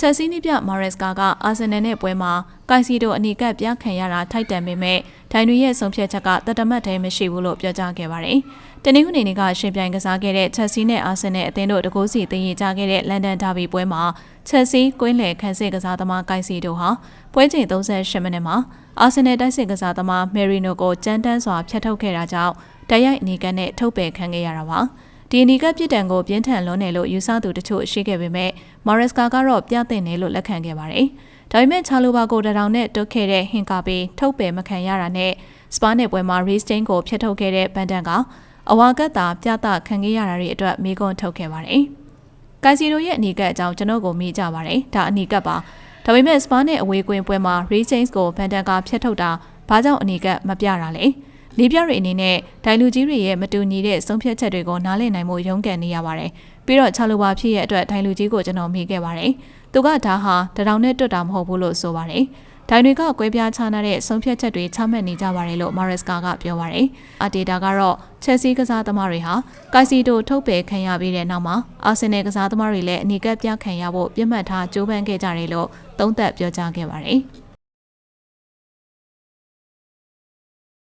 ချက်စီးနီးပြမာရက်စကာကအာဆင်နယ်နဲ့ပွဲမှာကိုင်စီတိုအနီကပ်ပြခံရတာထိုက်တန်ပေမဲ့ဒိုင်တွေရဲ့ဆုံးဖြတ်ချက်ကတတမတ်တည်းမရှိဘူးလို့ပြောကြားခဲ့ပါတယ်။တနင်္ဂနွေနေ့ကရှင်ပြိုင်ကစားခဲ့တဲ့ချက်စီနဲ့အာဆင်နယ်အသင်းတို့တကိုးစီတင်ရကြခဲ့တဲ့လန်ဒန်ဒါဘီပွဲမှာချက်စီကွင်းလယ်ခန်းစစ်ကစားသမားကိုင်စီတိုဟာပွဲချိန်38မိနစ်မှာအာဆင်နယ်တိုက်စစ်ကစားသမားမယ်ရီနိုကိုကြမ်းတမ်းစွာဖျက်ထုတ်ခဲ့တာကြောင့်တိုက်ရိုက်အနီကပ်နဲ့ထုတ်ပယ်ခံခဲ့ရတာပါ။ ဒီအနီကပြစ်ဒဏ်ကိုပြင်းထန်လွန်းတယ်လို့ယူဆသူတချို့ရှိခဲ့ပေမဲ့မော်ရက်စကာကတော့ပြသင့်တယ်လို့လက်ခံခဲ့ပါတယ်။ဒါပေမဲ့ချာလိုဘာကိုတထောင်နဲ့တွတ်ခဲ့တဲ့ဟင်ကာပီထုတ်ပယ်မခံရတာနဲ့စပါနယ်ပွဲမှာရီစတင်းကိုဖျက်ထုတ်ခဲ့တဲ့ဘန်ဒန်ကအဝါကတ်တာပြသခံခဲ့ရတာတွေအတွက်မိကွန်းထုတ်ခဲ့ပါတယ်။ကိုင်စီရိုရဲ့အနီကပ်အကြောင်းကျွန်တော်ကိုမေးကြပါတယ်။ဒါအနီကပ်ပါ။ဒါပေမဲ့စပါနယ်အဝေးကွင်းပွဲမှာရီဂျိန်းကိုဘန်ဒန်ကဖျက်ထုတ်တာဘာကြောင့်အနီကပ်မပြတာလဲ။ လေးပြတွေအနေနဲ့ဒိုင်လူကြီးတွေရဲ့မတူညီတဲ့ဆုံးဖြတ်ချက်တွေကိုနားလည်နိုင်မှုရုန်းကန်နေရပါတယ်။ပြီးတော့ချာလိုပါဖြစ်ရဲ့အတွက်ဒိုင်လူကြီးကိုကျွန်တော်မေးခဲ့ပါတယ်။သူကဒါဟာတထောင်နဲ့တွတ်တာမဟုတ်ဘူးလို့ဆိုပါတယ်။ဒိုင်တွေကကွဲပြားခြားနားတဲ့ဆုံးဖြတ်ချက်တွေချမှတ်နေကြပါတယ်လို့မာရက်စကာကပြောပါတယ်။အတေတာကတော့ချက်စီကစားသမားတွေဟာကိုက်စီတိုထုတ်ပယ်ခံရပြီးတဲ့နောက်မှာအာဆင်နယ်ကစားသမားတွေလည်းအနီကပ်ပြခံရဖို့ပြစ်မှတ်ထားကြိုးပမ်းခဲ့ကြတယ်လို့သုံးသပ်ပြောကြားခဲ့ပါတယ်။